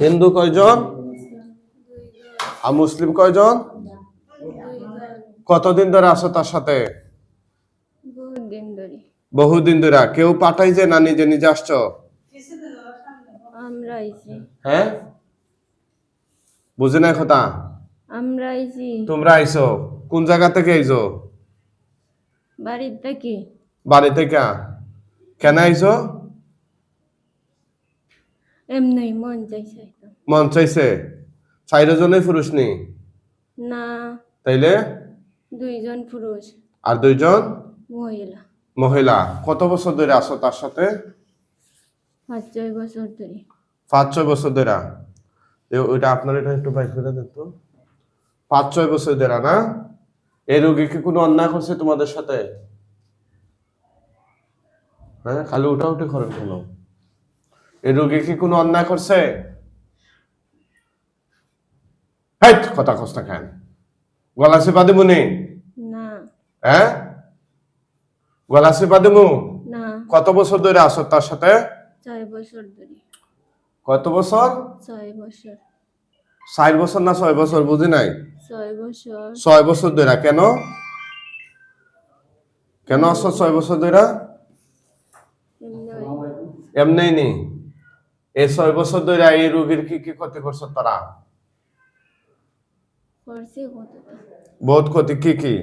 হিন্দু কয়জন? আর মুসলিম কয়জন? কতদিন ধরে আছো তার সাথে? বহুদিন ধরে। কেউ পাঠাইছে না নিজে নিজে আসছো? হ্যাঁ? বুঝে নাই কথা? আমরা আইছি। তোমরা আইছো? কোন জায়গা থেকে আইছো? বাড়ির থেকে। বাড়ি থেকে? কেন আইছো? এমনি মন চাইছে। মন চাইছে? চাইরো জনেই পুরুষ নি? না। তাইলে? দুইজন পুরুষ। আর দুইজন? মহিলা। মহিলা। কত বছর ধরে আছো তার সাথে? পাঁচ ছয় বছর ধরে। পাঁচ ছয় বছর ধরে? ওইটা আপনার এটা একটু বাইক করে দেন তো। পাঁচ ছয় বছর ধরে না? এই রোগী কি কোনো অন্যায় করছে তোমাদের সাথে? হ্যাঁ খালি উঠা উঠে করেন কেন। এই রোগী কি কোনো অন্যায় করছে? হেই, কথা কষ্ট খান গলা চেপা দিব নি? হ্যাঁ? গলা চেপা দিব কত বছর ধরে আছো তার সাথে? ছয় বছর ধরে। কত বছর? ছয় বছর। ষাট বছর না ছয় বছর বুঝি নাই? ছয় বছর। ছয় বছর ধরে কেন? কেন আছো ছয় বছর ধরে? এমনি। এমনি নি? এই ছয় বছর ধরে এই রোগীর কি কি ক্ষতি করছ তারা? বহুত ক্ষতি কি কি?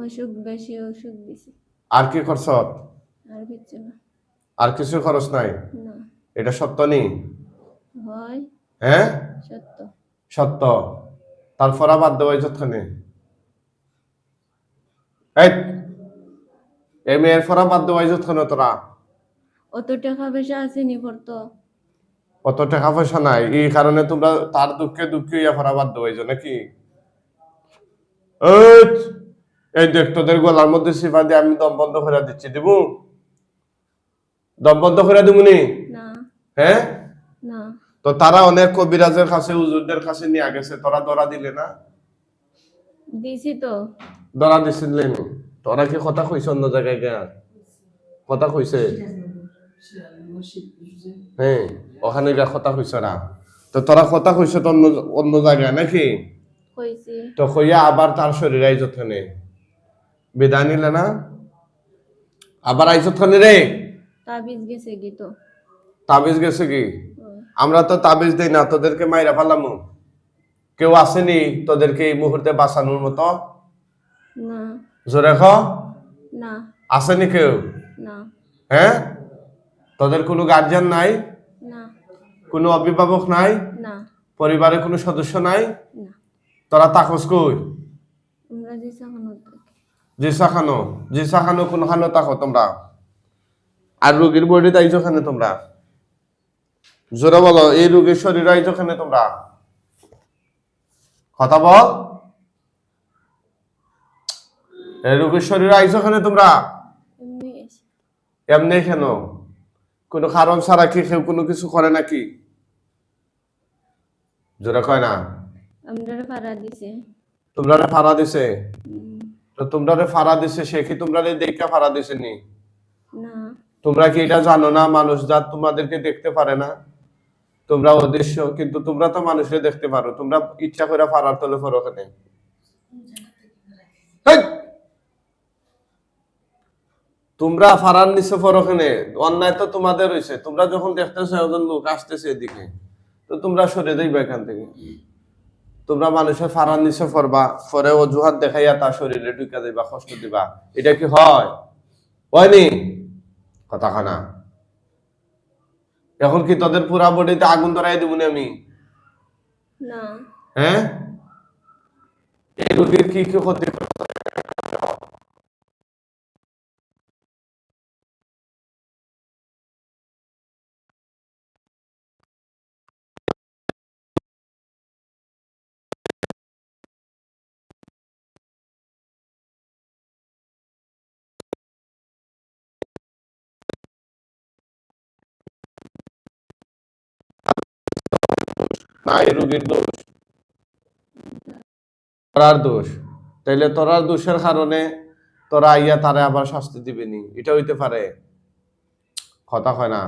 অসুখ বেশি অসুখ দিছে আর কি করছ আর কিছু না। আর কিছু খরচ নাই? না। এটা সত্য নি? হয়। হ্যাঁ? সত্য। সত্য। তারপর আবার দেওয়াই যতখানে এই এই মেয়ের ফরা বাদ দেওয়াই যতখানে তোরা? অত টাকা পয়সা আসেনি পড়তো অত টাকা পয়সা নাই এই কারণে তোমরা তার দুঃখে দুঃখে ইয়া ফরা বাদ দেওয়াইছো নাকি? এই, দেখ তোদের গলার মধ্যে সিফা দিয়ে আমি দম বন্ধ করে দিচ্ছি দিব? দম বন্ধ করে দিব নি? হ্যাঁ তো তারা অনেক কবিরাজের কাছে উজুরদের কাছে নিয়ে গেছে তোরা দরা দিলে না? দিছি তো। দরা দিছিলেন। তোরা কি কথা কইছ অন্য জায়গায় গিয়া? কথা কইছে? হ্যাঁ ওখানে গিয়া কথা কইছ না? তো তোরা কথা কইছ তো অন্য অন্য জায়গায় নাকি? তো কইয়া আবার তার শরীর আইজত খানে বিদায় নিলে না? আবার আইজত খানে রে? তাবিজ গেছে কি তো। তাবিজ গেছে কি আমরা তো তাবিজ দেই না তোদেরকে মাইরা ফেলামু। কেউ আসেনি তোদেরকে এই মুহূর্তে বাঁচানোর মতো? না। জোরে খ না। আসেনি কেউ? না। হ্যাঁ? তোদের কোনো গার্জিয়ান নাই? না। কোনো অভিভাবক নাই? না। পরিবারের কোনো সদস্য নাই? না। তোরা তাকস কই? জিসা খানো জিসা খানো কোন খানো তাকো তোমরা? আর রোগীর বডি আইছো খানে তোমরা? জোরে বলো এই রোগীর শরীর আইছো খানে তোমরা? কথা বল। এই রোগীর শরীর আইছো খানে তোমরা? এমনি কেন? কোনো কারণ ছাড়া কি কেউ কোনো কিছু করে নাকি? জোরে কয় না। আমরা ভাড়া দিছে। তোমরা ফাড়া দিছে? তো তোমরা ফাড়া দিছে সে কি তোমরা দেখে ফাড়া দিছে নি। না তোমরা কি এটা জানো না মানুষ জাত তোমাদেরকে দেখতে পারে না? তোমরা অদৃশ্য কিন্তু তোমরা তো মানুষকে দেখতে পারো। তোমরা ইচ্ছা করে ফাড়ার তলে ফেরো ওখানে! তোমরা ফাড়ার নিচে ফেরো ওখানে অন্যায় তো তোমাদের হয়েছে তোমরা যখন দেখতেছো একজন লোক আসতেছে এদিকে তো তোমরা সরে যাইবে এখান থেকে। তোমরা মানুষের ফাড়ার নিচে ফরবা ফরে অজুহাত দেখাইয়া তার শরীরে ঢুকা দিবা কষ্ট দিবা। এটা কি হয়? হয়নি কথা খানা এখন কি তোদের পুরা বডিতে আগুন ধরাই দিব আমি? না। হ্যাঁ? এই রোগীর কি কি ক্ষতি? না এই রোগীর দোষ। তোরার দোষ। তাইলে তোরার দোষের কারণে তোরা আইয়া তারে আবার শাস্তি দিবেনি। এটা হইতে পারে। কথা হয় না?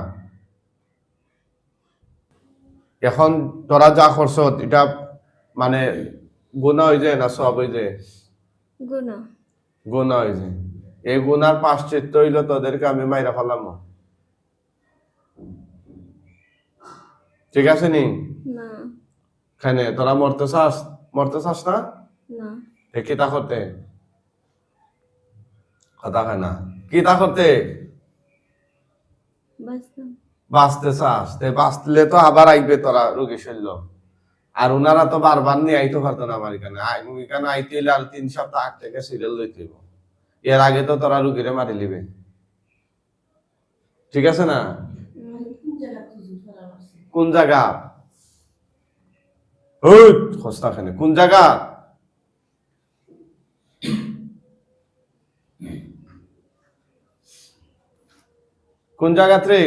এখন তোরা যা করছ এটা মানে গুণা হয়ে যায় না সব হয়ে যায়? গুণা। গুণা হয়ে যায়। এই গুণার পাশ্চিত্য হইল তোদেরকে আমি মাইরা ফেলাম। ঠিক আছে নি? না। খানে তোরা মরতে চাস? মরতে চাস না? না। কি তা করতে কথা হয় না। কি তা করতে বাঁচতে চাস। তে বাঁচলে তো আবার আইবে তোরা রোগী শৈল আর ওনারা তো বারবার নিয়ে আইতে পারতো না আমার এখানে। এখানে আইতে হইলে আর তিন সপ্তাহ আগ থেকে সিরিয়াল লইতে হইব। এর আগে তো তোরা রুগীরে মারি লিবে। ঠিক আছে না? কোন জায়গা? খোস্তাখানে। কোন জায়গা? কোন জায়গা রে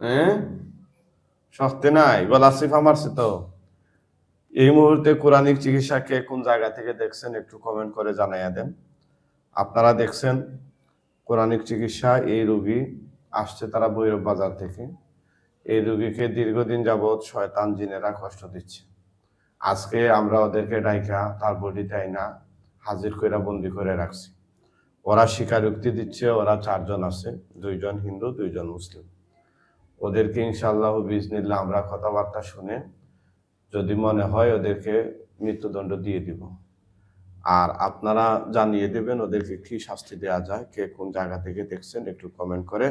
হ্যাঁ শক্তি নাই গলা সিফা মারছে তো। এই মুহূর্তে কোরআনিক চিকিৎসাকে কোন জায়গা থেকে দেখছেন একটু কমেন্ট করে জানাইয়া দেন। আপনারা দেখছেন কোরআনিক চিকিৎসা এই রোগী আসছে তারা ভৈরব বাজার থেকে। এই রোগীকে দীর্ঘদিন যাবৎ শয়তান জিনেরা কষ্ট দিচ্ছে। আজকে আমরা ওদেরকে ডাইকা, তার বডিতে না, হাজির করে বন্দি করে রাখছি। ওরা স্বীকারোক্তি দিচ্ছে, ওরা চারজন আছে, দুইজন হিন্দু, দুইজন মুসলিম। ওদেরকে ইনশাআল্লাহ বিজনিল্লাহ আমরা কথাবার্তা শুনে যদি মনে হয় ওদেরকে মৃত্যুদণ্ড দিয়ে দিব। আর আপনারা জানিয়ে দেবেন ওদেরকে কি শাস্তি দেওয়া যায় কে কোন জায়গা থেকে দেখছেন একটু কমেন্ট করে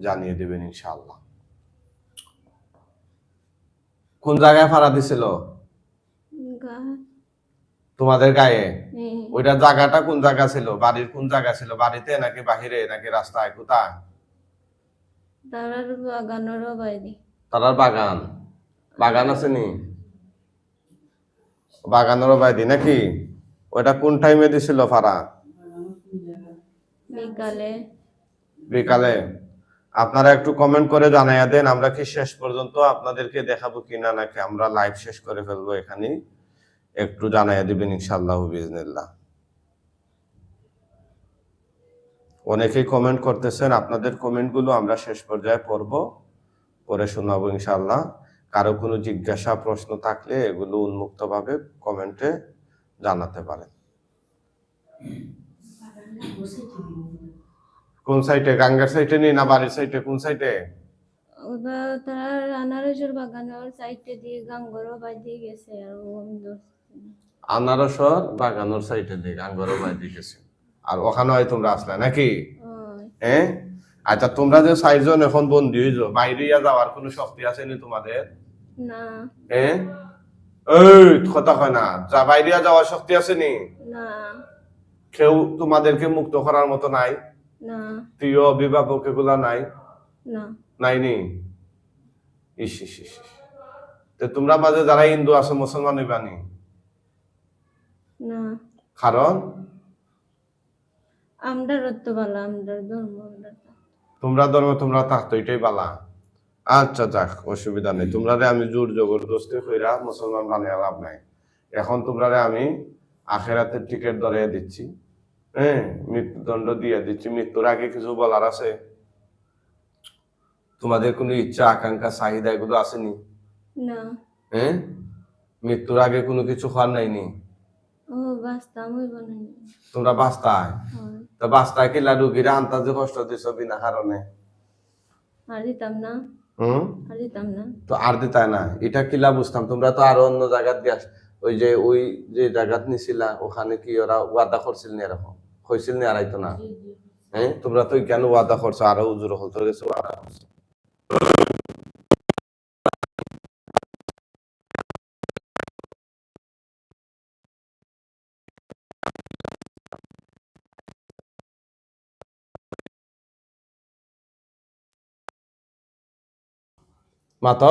জানিয়ে দেবেন ইনশাআল্লাহ। কোন জায়গায় ফাড়া দিছিল? তোমাদের গায়ে? হ্যাঁ। ওইটা জায়গাটা কোন জায়গা ছিল? বাড়ির কোন জায়গা ছিল? বাড়িতে নাকি বাহিরে নাকি রাস্তায় কোথায়? তারার বাগানেরও বাইরে। তারার বাগান? বাগান আছে নি? বাগানেরও বাইদি নাকি? ওইটা কোন টাইমে দিছিল ফারা? বিকালে। বিকালে। আপনারা একটু কমেন্ট করে জানাইয়া দেন আমরা কি শেষ পর্যন্ত আপনাদেরকে দেখাবো কিনা নাকি আমরা লাইভ শেষ করে ফেলব এখানে? একটু জানাইয়া দিবেন ইনশাআল্লাহ বিজনিল্লাহ অনেকেই কমেন্ট করতেছেন আপনাদের কমেন্টগুলো আমরা শেষ পর্যায়ে পড়ব পরে শোনাবো ইনশাআল্লাহ। কারও কোনো জিজ্ঞাসা প্রশ্ন থাকলে এগুলো উন্মুক্তভাবে কমেন্টে জানাতে পারেন। কোন সাইটে? গাঙ্গার সাইটে নি না বাড়ির সাইটে? কোন সাইটে? ওটা তারা আনারসের বাগানের সাইডে দিয়ে গাঙ্গরও বাইরে গেছে আর আনারসর বাগানোর সাইটে দিকে আঙ্গরও বাইরে গেছে। আর ওখানে হয় তোমরা আসলে নাকি? হ্যাঁ। আচ্ছা তোমরা যে চারজন এখন বন্দি হইছ বাইরে যাওয়ার কোনো শক্তি আসেনি তোমাদের? না। হ্যাঁ এই কথা হয় না। যা বাইরে যাওয়ার শক্তি আসেনি না? কেউ তোমাদেরকে মুক্ত করার মতো নাই? না। প্রিয় অভিভাবক এগুলা নাই? না। নাইনি ইস ইস ইস ইস। তো তোমরা মাঝে যারা হিন্দু আছে মুসলমান হইবানি না? কারণ? আমরা আমরা ধর্ম তোমরা ধর্ম তোমরা থাকতো এটাই বালা। আচ্ছা যাক অসুবিধা নেই। তোমরা আমি জোর জবরদস্তি কইরা মুসলমান বানিয়ে লাভ নাই। এখন তোমরা আমি আখেরাতের টিকিট ধরে দিচ্ছি হ্যাঁ মৃত্যুদণ্ড দিয়ে দিচ্ছি। মৃত্যুর আগে কিছু বলার আছে? তোমাদের কোনো ইচ্ছা আকাঙ্ক্ষা চাহিদা এগুলো আসেনি? না। হ্যাঁ? মৃত্যুর আগে কোনো কিছু হওয়ার হইব না। তোমরা বাস্তায় হয়। তো বাস্তায় কিলা রুগীরা আন্তাজে কষ্ট দিছ বিনা কারণে? আর দিতাম না। হুম? আর দিতাম না। তো আর দিতাই না। এটা কিলা বুঝতাম? তোমরা তো আরও অন্য জায়গাত দিয়ে ওই যে ওই যে জায়গাত নিছিলা ওখানে কি ওরা ওয়াদা করছিল না এরকম? হয়েছিল না আড়াইতো না? হ্যাঁ? তোমরা তো কেন ওয়াদা করছ? আরও উজুর হল গেছো গেছে মাত?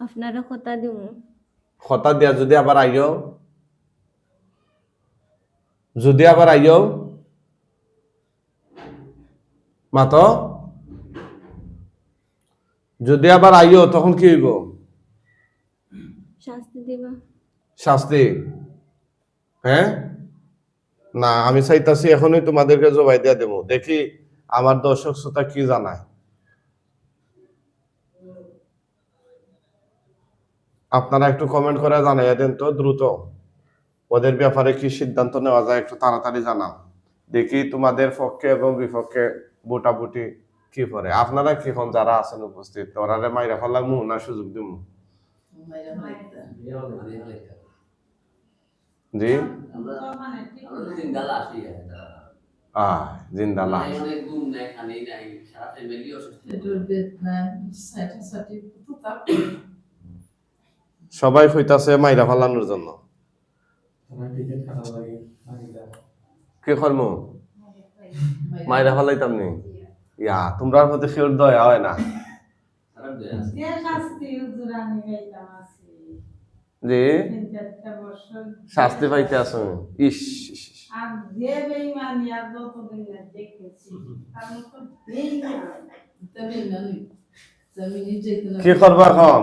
আপনারা কথা দিব হঠাৎ দিয়া যদি আবার আইও। যদি আবার আইও। মাত? যদি আবার আইও তখন কি হইব? শাস্তি দিবা। শাস্তি? হ্যাঁ না আমি চাইতাছি এখনই তোমাদেরকে জবাই দিয়া দেবো। দেখি আমার দর্শক শ্রোতা কি জানায়। আপনারা একটু কমেন্ট করে জানাইয়া দেন তো দ্রুত। ওদের ব্যাপারে কি সিদ্ধান্ত নেওয়া যায় একটু তাড়াতাড়ি জানাও। দেখি তোমাদের পক্ষে এবং বিপক্ষে বুটাবুটি কি করে। আপনারা কি এখন যারা আছেন উপস্থিত? ওরারে মাইরা ফেলামু না সুযোগ দিমু জি? অনেক ঘুম নাই খানি নাই সারা ফ্যামিলি অসুস্থ সবাই হইতাছে মাইরা ফেলানোর জন্য। কি করব মাইরা ফেলাইতাম নি? ইয়া তোমরা প্রতি শিওর দয়া হয় না। যে শাস্তি পাইতে আছো ইস। কি করব এখন?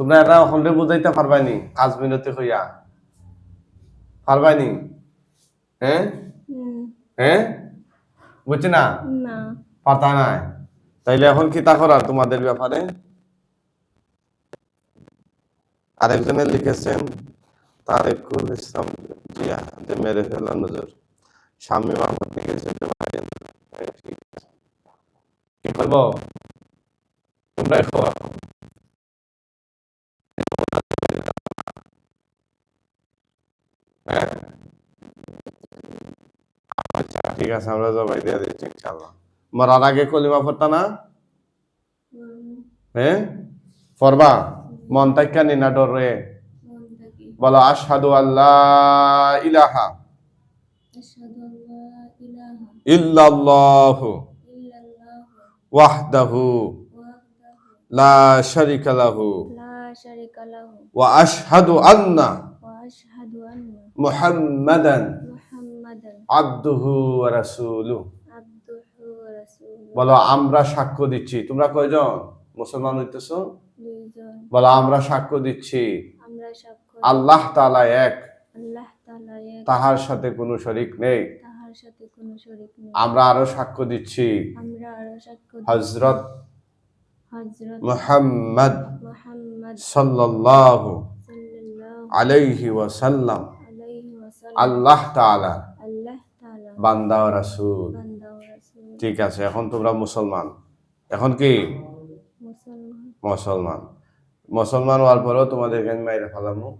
তোমরা এটা হলে বুঝাইতে পারবানি কাজ মিনতি হইয়া পারবানি হ্যাঁ হ্যাঁ বুঝছি না? পাতা নাই। তাইলে এখন কি তা করার তোমাদের ব্যাপারে? আরেকজনে লিখেছেন তারেকুল ইসলাম জিয়া যে মেরে ফেলা নজর। স্বামী মাহমুদ লিখেছেন। কি করব? তোমরা খাওয়া ঠিক আছে আমরা জবাই দিয়ে দিচ্ছি ইনশাল্লাহ মরার আগে কলিমা পড়তা না? হ্যাঁ? পড়বা মন তাইকা নি না ডর রে? বলো আশহাদু আল্লাহ ইলাহা। ইল্লাল্লাহু। ওয়াহদাহু। লা শারিকা লাহু। ওয়া আশহাদু আন্না। মুহাম্মাদান। আবদুহু রাসূলুহু বলো আমরা সাক্ষ্য দিচ্ছি। তোমরা কয়জন? মুসলমান হইতেছো? বলো আমরা সাক্ষ্য দিচ্ছি। আল্লাহ তাআলা এক। এক। তাহার সাথে কোনো শরিক নেই। আমরা আরও সাক্ষ্য দিচ্ছি। হজরত হযরত মুহাম্মদ সাল্লাল্লাহু আলাইহি ওয়াসাল্লাম। আল্লাহ তাআলা বান্দা ও রাসূল। ঠিক আছে এখন তোমরা মুসলমান। এখন কি? মুসলমান। মুসলমান। হওয়ার পরেও তোমাদেরকে আমি মাইরে ফেলামু।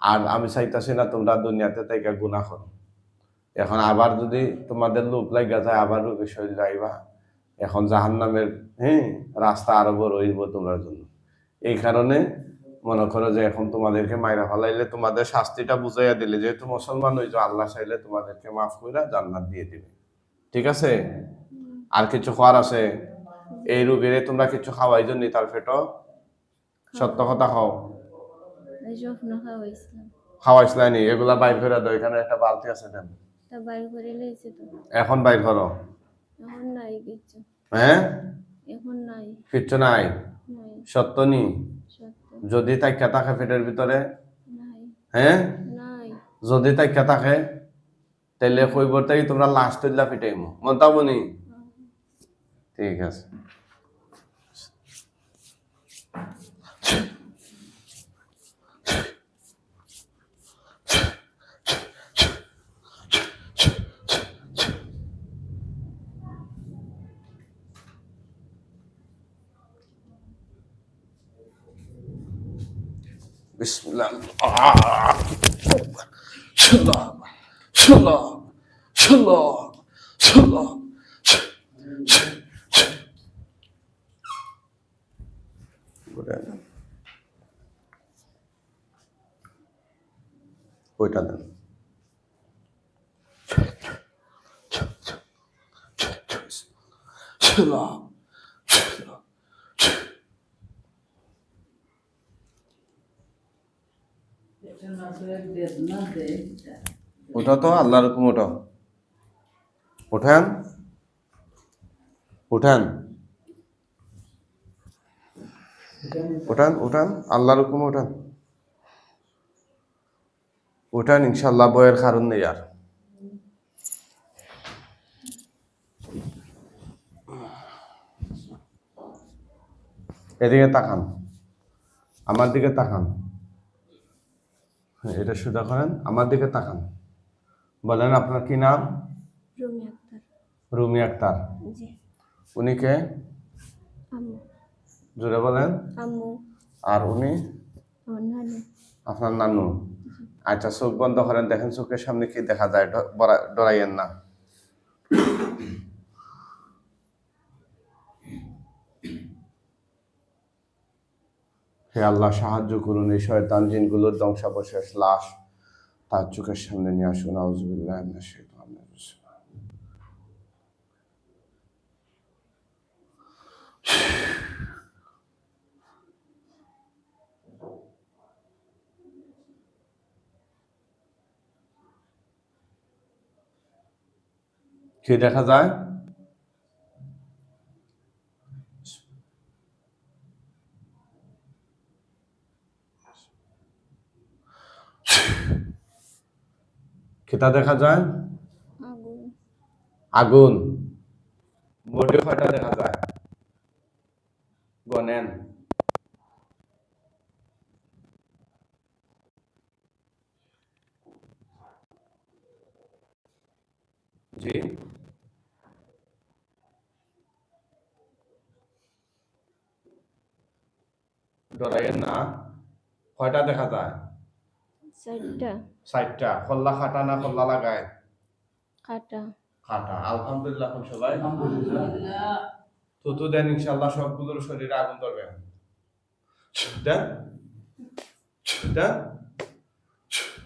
আর আমি চাইতাছি না তোমরা দুনিয়াতে তাইকা গুণা করো। এখন আবার যদি তোমাদের লোভ লাগা যায় আবার রোগী শরীর আইবা। এখন জাহান নামের হ্যাঁ রাস্তা আরও বড় হইব তোমার জন্য। এই কারণে মনে করো যে এখন তোমাদেরকে মাইরা ফেলাইলে তোমাদের শাস্তিটা বুঝাইয়া দিলে যেহেতু মুসলমান হইছো আল্লাহ চাইলে তোমাদেরকে মাফ কইরা জান্নাত দিয়ে দিবে। ঠিক আছে? আর কিছু খাওয়ার আছে? এই রোগীরে তোমরা কিছু খাওয়াই জন্য তার পেটো সত্য কথা খাও খাওয়াইছিলাম। খাওয়াইছিলানি এগুলা বাইর করে দাও এখানে একটা বালতি আছে দেন। এখন বাইর করো। এখন নাই কিছু হ্যাঁ? এখন নাই। কিচ্ছু নাই। সত্য নি? যদি তাইকা থাকে পেটের ভিতরে? হ্যাঁ যদি যদি তাইকা থাকে তাইলে কইব তাই তোমরা লাশ তুললা মন মন্তাবো নি ঠিক আছে। Bismillah. Şallah. Şallah. Şallah. Şallah. Buraya. ওইটা দেন Şallah. ওটা তো, আল্লাহর হুকুম ওটা উঠান। উঠান। উঠান উঠান, আল্লাহর হুকুম উঠান। উঠান ইনশাল্লাহ বয়ের কারণ নেই আর। এদিকে তাকান। আমার দিকে তাকান। হ্যাঁ, এটা সোজা করেন। আমার দিকে তাকান। বলেন আপনার কি নাম? রুমি আক্তার। রুমি আক্তার। জি। উনি কে? আম্মু। জোরে বলেন। আম্মু। আর উনি? আপনার নানু। আচ্ছা চোখ বন্ধ করেন দেখেন চোখের সামনে কি দেখা যায়। ডরাইয়েন না। হে আল্লাহ, সাহায্য করুন এই শয়তান জিনগুলোর ধ্বংসাবশেষ, লাশ তার চোখের সামনে নিয়ে আসুন। আউজুবিল্লাহ কি দেখা যায়? কিতা দেখা যায়? আগুন। বোর্ডে কয়টা দেখা যায়। গনেন জি। ডরাইয়ের না। কয়টা দেখা যায়। খল্লা খাটা না খল্লা লাগায়? কাটা খাটা। আলহামদুলিল্লাহ সবাই। তুতু দেন ইনশাল্লাহ সবগুলোর শরীরে আগুন ধরবে। দেন। দেন।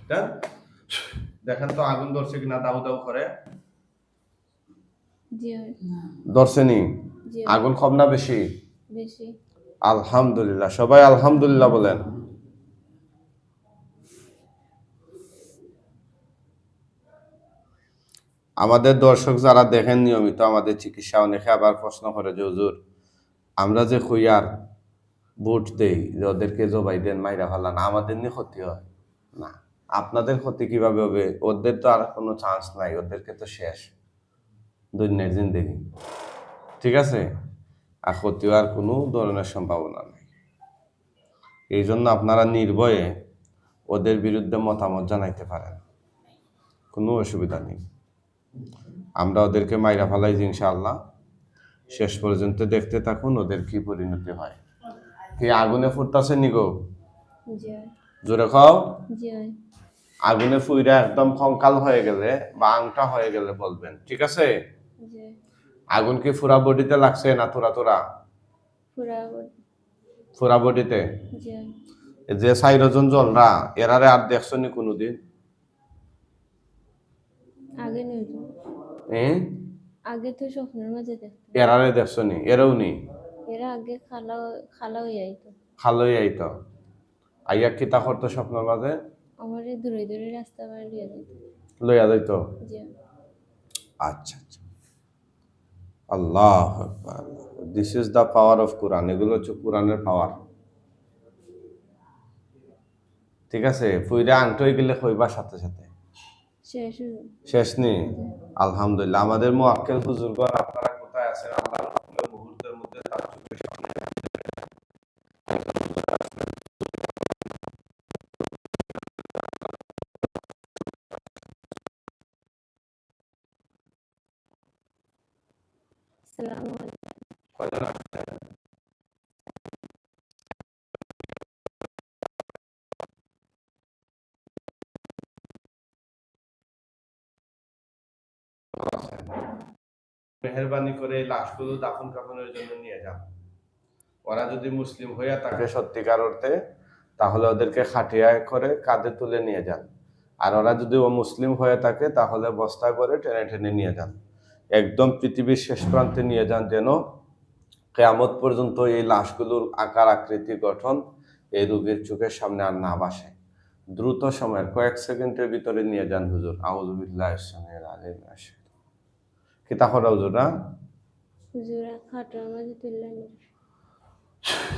দেন। দেখেন তো আগুন ধরছে কিনা দাউ দাউ করে। জি। হয় ধরছে নি আগুন কম না বেশি? বেশি। আলহামদুলিল্লাহ। সবাই আলহামদুলিল্লাহ বলেন। আমাদের দর্শক যারা দেখেন নিয়মিত আমাদের চিকিৎসা, অনেকে আবার প্রশ্ন করে যে, হুজুর, আমরা যে খুইয়ার ভোট দেই, যে ওদেরকে জবাই দেন, মাইরা ফেলান, আমাদের নিয়ে ক্ষতি হয়? না, আপনাদের ক্ষতি কীভাবে হবে? ওদের তো আর কোনো চান্স নাই, ওদেরকে তো শেষ। দুনিয়ার জিন্দেগি। ঠিক আছে? আর ক্ষতি হওয়ার কোনো ধরনের সম্ভাবনা নেই। এই জন্য আপনারা নির্ভয়ে ওদের বিরুদ্ধে মতামত জানাইতে পারেন। কোনো অসুবিধা নেই। আমরা ওদেরকে মাইরা ফেলাই ইনশাআল্লাহ। শেষ পর্যন্ত দেখতে থাকুন ওদের কি পরিণতি হয়। কি আগুনে ফুটতাছে নিগো জোরে খাও আগুনে ফুইরা একদম কঙ্কাল হয়ে গেলে বা আংটা হয়ে গেলে বলবেন ঠিক আছে? আগুন কি ফুরা বডিতে লাগছে না তোরা তোরা? ফুরা বডিতে? যে সাইরজন জলরা এরারে আর দেখছ নি কোনোদিন? আগে নেই তো। এ? আগে তো স্বপ্নের মাঝে দেখতাম। এরারে দেখছ নি এরাও নি এরা আগে খালা খালা হয়ে আইতো। খালোই আইতো? আইয়া কিতা করতো স্বপ্নের মাঝে? আমার দূরে দূরে রাস্তা যেত লইয়া যাইতো। জি। আচ্ছা আচ্ছা। আল্লাহ this is the power of কোরআন এগুলো হচ্ছে কোরআনের পাওয়ার ঠিক আছে? ফুইরা আংটই গেলে কইবার সাথে সাথে। শেষ নেই। আলহামদুলিল্লাহ। আমাদের মোয়াক্কেল হুজুরগণ আপনারা কোথায় আছেন? আল্লাহর করে লাশগুলো দাফন কাফনের জন্য নিয়ে যান। ওরা যদি মুসলিম হইয়া থাকে সত্যিকার অর্থে তাহলে ওদেরকে খাটিয়া করে কাঁধে তুলে নিয়ে যান। আর ওরা যদি ও মুসলিম হয়ে থাকে তাহলে বস্তা করে টেনে টেনে নিয়ে যান। একদম পৃথিবীর শেষ প্রান্তে নিয়ে যান যেন কেয়ামত পর্যন্ত এই লাশগুলোর আকার আকৃতি গঠন এই রোগীর চোখের সামনে আর না বাসে। দ্রুত সময়ের কয়েক সেকেন্ডের ভিতরে নিয়ে যান হুজুর। আউজুবিল্লাহ ইসলামের আলিম আশিক কি তাহলে হুজুরা হুজুরা মাঝে তুললেন।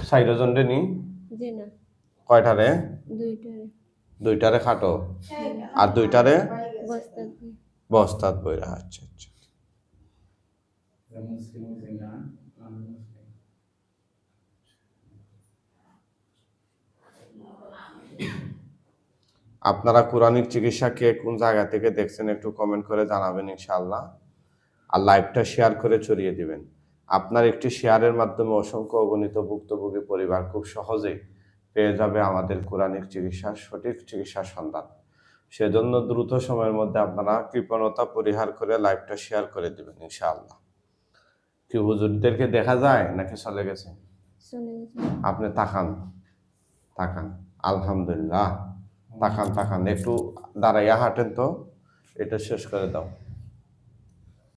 সাইড জন্ডে নি? যে না। কয়টারে দুইটারে দুইটারে খাটো? আর দুইটারে? বস্তা বস্তাত বইরা আচ্ছা আচ্ছা। আপনারা কোরআনিক চিকিৎসা কে কোন জায়গা থেকে দেখছেন একটু কমেন্ট করে জানাবেন ইনশাআল্লাহ। আর লাইভটা শেয়ার করে ছড়িয়ে দিবেন। আপনার একটি শেয়ারের মাধ্যমে অসংখ্য অগণিত ভুক্তভোগী পরিবার খুব সহজেই পেয়ে যাবে আমাদের কোরআনিক চিকিৎসার সঠিক চিকিৎসার সন্ধান। সেজন্য দ্রুত সময়ের মধ্যে আপনারা কৃপণতা পরিহার করে লাইভটা শেয়ার করে দিবেন ইনশাআল্লাহ। কি হুজুরদেরকে দেখা যায় নাকি চলে গেছে। আপনি তাকান তাকান। আলহামদুলিল্লাহ। তাকান তাকান। একটু দাঁড়াইয়া হাঁটেন তো। এটা শেষ করে দাও।